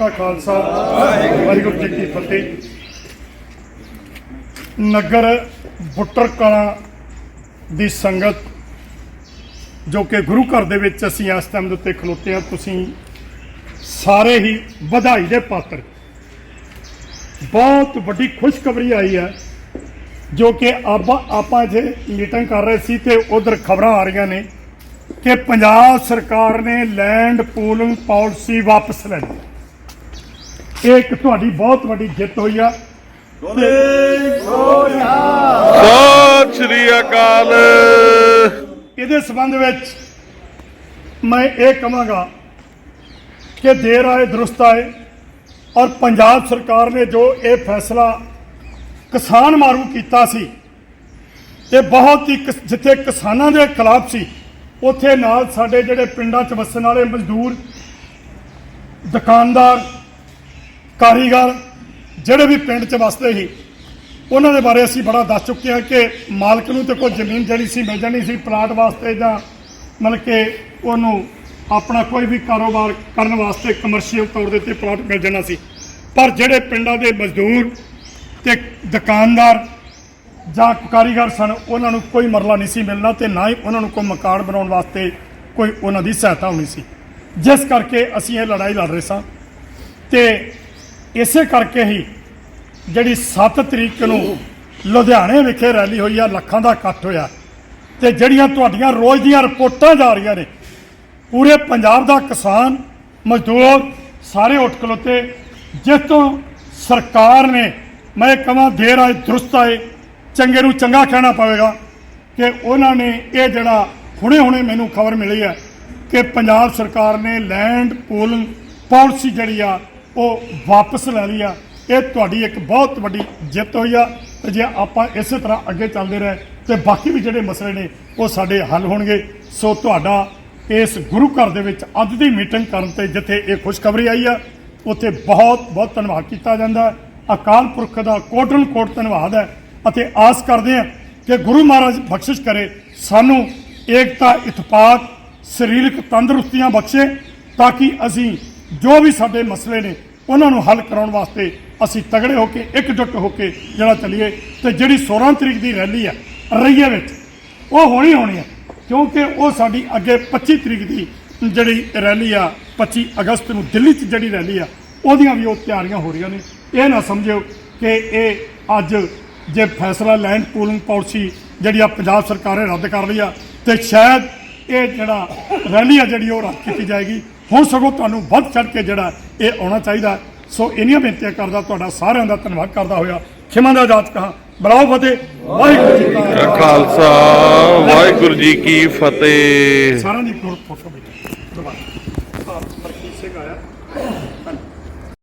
ਦਾ ਖਾਲਸਾ, ਵਾਹਿਗੁਰੂ ਜੀ ਕੀ ਫਤਿਹ। ਨਗਰ ਬੁੱਟਰ ਕਲਾਂ ਦੀ ਸੰਗਤ, ਜੋ ਕਿ ਗੁਰੂ ਘਰ ਦੇ ਵਿੱਚ ਅਸੀਂ ਇਸ ਟਾਈਮ ਦੇ ਉੱਤੇ ਖਲੋਤੇ ਹਾਂ, ਤੁਸੀਂ ਸਾਰੇ ਹੀ ਵਧਾਈ ਦੇ ਪਾਤਰ। ਬਹੁਤ ਵੱਡੀ ਖੁਸ਼ਖਬਰੀ ਆਈ ਹੈ, ਜੋ ਕਿ ਆਪਾਂ ਆਪਾਂ ਜੇ ਮੀਟਿੰਗ ਕਰ ਰਹੇ ਸੀ ਤੇ ਉਧਰ ਖਬਰਾਂ ਆ ਰਹੀਆਂ ਨੇ ਕਿ ਪੰਜਾਬ ਸਰਕਾਰ ਨੇ ਲੈਂਡ ਪੂਲਿੰਗ ਪਾਲਿਸੀ ਵਾਪਸ ਲੈ ਲਈ। ਇਹ ਇੱਕ ਤੁਹਾਡੀ ਬਹੁਤ ਵੱਡੀ ਜਿੱਤ ਹੋਈ ਆ। ਸਤਿ ਸ਼੍ਰੀ ਅਕਾਲ। ਇਹਦੇ ਸੰਬੰਧ ਵਿੱਚ ਮੈਂ ਇਹ ਕਹਾਂਗਾ ਕਿ ਦੇਰ ਆਏ ਦਰੁਸਤ ਆਏ ਔਰ ਪੰਜਾਬ ਸਰਕਾਰ ਨੇ ਜੋ ਇਹ ਫੈਸਲਾ ਕਿਸਾਨ ਮਾਰੂ ਕੀਤਾ ਸੀ ਤੇ ਬਹੁਤ ਹੀ ਜਿੱਥੇ ਕਿਸਾਨਾਂ ਦੇ ਖਿਲਾਫ ਸੀ ਉੱਥੇ ਨਾਲ ਸਾਡੇ ਜਿਹੜੇ ਪਿੰਡਾਂ 'ਚ ਵਸਣ ਵਾਲੇ ਮਜ਼ਦੂਰ ਦੁਕਾਨਦਾਰ ਕਾਰੀਗਰ ਜਿਹੜੇ ਵੀ ਪਿੰਡ 'ਚ ਵਸਦੇ ਸੀ, ਉਹਨਾਂ ਦੇ ਬਾਰੇ ਅਸੀਂ ਬੜਾ ਦੱਸ ਚੁੱਕੇ ਹਾਂ ਕਿ ਮਾਲਕ ਨੂੰ ਤੇ ਕੋਈ ਜ਼ਮੀਨ ਜਿਹੜੀ ਸੀ ਮਿਲ ਜਾਣੀ ਸੀ ਪਲਾਟ ਵਾਸਤੇ ਜਾਂ ਮਤਲਬ ਕਿ ਉਹਨੂੰ ਆਪਣਾ ਕੋਈ ਵੀ ਕਾਰੋਬਾਰ ਕਰਨ ਵਾਸਤੇ ਕਮਰਸ਼ੀਅਲ ਤੌਰ ਦੇ ਉੱਤੇ ਪਲਾਟ ਮਿਲ ਜਾਣਾ ਸੀ। ਪਰ ਜਿਹੜੇ ਪਿੰਡਾਂ ਦੇ ਮਜ਼ਦੂਰ ਤੇ ਦੁਕਾਨਦਾਰ ਜਾਂ ਕਾਰੀਗਰ ਸਨ, ਉਹਨਾਂ ਨੂੰ ਕੋਈ ਮਰਲਾ ਨਹੀਂ ਸੀ ਮਿਲਣਾ ਤੇ ਨਾ ਹੀ ਉਹਨਾਂ ਨੂੰ ਕੋਈ ਮਕਾਨ ਬਣਾਉਣ ਵਾਸਤੇ ਕੋਈ ਉਹਨਾਂ ਦੀ ਸਹਾਇਤਾ ਹੋਣੀ ਸੀ। ਜਿਸ ਕਰਕੇ ਅਸੀਂ ਇਹ ਲੜਾਈ ਲੜ ਰਹੇ ਸਾਂ ਤੇ ਇਸੇ ਕਰਕੇ ਹੀ ਜਿਹੜੀ 7 ਤਰੀਕ ਨੂੰ ਲੁਧਿਆਣੇ ਵਿਖੇ ਰੈਲੀ ਹੋਈ ਆ, ਲੱਖਾਂ ਦਾ ਇਕੱਠ ਹੋਇਆ। ਤੇ ਜਿਹੜੀਆਂ ਤੁਹਾਡੀਆਂ ਰੋਜ਼ ਦੀਆਂ ਰਿਪੋਰਟਾਂ ਜਾ ਰਹੀਆਂ ਨੇ, ਪੂਰੇ ਪੰਜਾਬ ਦਾ ਕਿਸਾਨ, ਮਜ਼ਦੂਰ ਸਾਰੇ ਉੱਠ ਖਲੋਤੇ। ਜਿਸ ਤੋਂ ਸਰਕਾਰ ਨੇ, ਮੈਂ ਕਹਾਂ, ਦੇਰ ਆਏ, ਦਰੁਸਤ ਆਏ, ਚੰਗੇ ਨੂੰ ਚੰਗਾ ਕਹਿਣਾ ਪਵੇਗਾ ਕਿ ਉਹਨਾਂ ਨੇ ਇਹ ਜਿਹੜਾ ਹੁਣੇ ਹੁਣੇ ਮੈਨੂੰ ਖਬਰ ਮਿਲੀ ਹੈ ਕਿ ਪੰਜਾਬ ਸਰਕਾਰ ਨੇ ਲੈਂਡ ਪੂਲਿੰਗ ਪਾਲਿਸੀ ਜਿਹੜੀ ਆ ਉਹ ਵਾਪਸ ਲੈ ਲਈ ਆ। ਇਹ ਤੁਹਾਡੀ ਇੱਕ ਬਹੁਤ ਵੱਡੀ ਜਿੱਤ ਹੋਈ ਆ ਤੇ ਜੇ ਆਪਾਂ ਇਸੇ ਤਰ੍ਹਾਂ ਅੱਗੇ ਚੱਲਦੇ ਰਹੇ ਤੇ ਬਾਕੀ ਵੀ ਜਿਹੜੇ ਮਸਲੇ ਨੇ, ਉਹ ਸਾਡੇ ਹੱਲ ਹੋਣਗੇ। ਸੋ ਤੁਹਾਡਾ ਇਸ ਗੁਰੂ ਘਰ ਦੇ ਵਿੱਚ ਅੱਜ ਦੀ ਮੀਟਿੰਗ ਕਰਨ ਤੇ ਜਿੱਥੇ ਇਹ ਖੁਸ਼ਖਬਰੀ ਆਈ ਆ, ਉੱਥੇ ਬਹੁਤ ਬਹੁਤ ਧੰਨਵਾਦ ਕੀਤਾ ਜਾਂਦਾ। ਅਕਾਲ ਪੁਰਖ ਦਾ ਕੋਟਨ ਕੋਟ ਧੰਨਵਾਦ ਹੈ ਅਤੇ ਆਸ ਕਰਦੇ ਹਾਂ ਕਿ ਗੁਰੂ ਮਹਾਰਾਜ ਬਖਸ਼ਿਸ਼ ਕਰੇ, ਸਾਨੂੰ ਏਕਤਾ ਇਤਫਾਕ ਸਰੀਰਕ ਤੰਦਰੁਸਤੀਆਂ ਬਖਸ਼ੇ ਤਾਂ ਕਿ ਅਸੀਂ ਜੋ ਵੀ ਸਾਡੇ ਮਸਲੇ ਨੇ, ਉਹਨਾਂ ਨੂੰ ਹੱਲ ਕਰਾਉਣ ਵਾਸਤੇ ਅਸੀਂ ਤਗੜੇ ਹੋ ਕੇ, ਇਕਜੁੱਟ ਹੋ ਕੇ ਜਿਹੜਾ ਚੱਲੀਏ। ਤੇ ਜਿਹੜੀ 16 ਤਰੀਕ ਦੀ ਰੈਲੀ ਆ, ਰਈਏ ਵਿੱਚ, ਉਹ ਹੋਣੀ ਹੋਣੀ ਹੈ ਕਿਉਂਕਿ ਉਹ ਸਾਡੀ ਅੱਗੇ 25 ਤਰੀਕ ਦੀ ਜਿਹੜੀ ਰੈਲੀ ਆ 25 ਅਗਸਤ ਨੂੰ ਦਿੱਲੀ 'ਚ ਜਿਹੜੀ ਰੈਲੀ ਆ, ਉਹਦੀਆਂ ਵੀ ਉਹ ਤਿਆਰੀਆਂ ਹੋ ਰਹੀਆਂ ਨੇ। ਇਹ ਨਾ ਸਮਝਿਓ ਕਿ ਇਹ ਅੱਜ ਜੇ ਫੈਸਲਾ ਲੈਂਡ ਪੂਲਿੰਗ ਪਾਲਿਸੀ ਜਿਹੜੀ ਆ ਪੰਜਾਬ ਸਰਕਾਰ ਨੇ ਰੱਦ ਕਰ ਲਈ ਆ, ਤੇ ਸ਼ਾਇਦ ਇਹ ਜਿਹੜਾ ਰੈਲੀ ਆ ਜਿਹੜੀ ਉਹ ਰੱਦ ਕੀਤੀ ਜਾਏਗੀ। ਹੁਣ ਸਗੋਂ ਤੁਹਾਨੂੰ ਵੱਧ ਚੜ ਕੇ ਜਿਹੜਾ ਇਹ ਆਉਣਾ ਚਾਹੀਦਾ। ਸੋ ਇੰਨੀਆਂ ਬੇਨਤੀਆਂ ਕਰਦਾ ਤੁਹਾਡਾ ਸਾਰਿਆਂ ਦਾ ਧੰਨਵਾਦ ਕਰਦਾ ਹੋਇਆ। ਖਿਮਾ ਦਾ ਜਾਤ ਕਹਾ। ਬਲਾਓ ਫਤਿਹ। ਵਾਹਿਗੁਰੂ ਜੀ ਕਾ ਖਾਲਸਾ। ਵਾਹਿਗੁਰੂ ਜੀ ਕੀ ਫਤਿਹ। ਸਾਰਿਆਂ ਦੀ ਦੁਬਾਰਾ ਮਰਕੀ ਸਿੰਘ ਆਇਆ।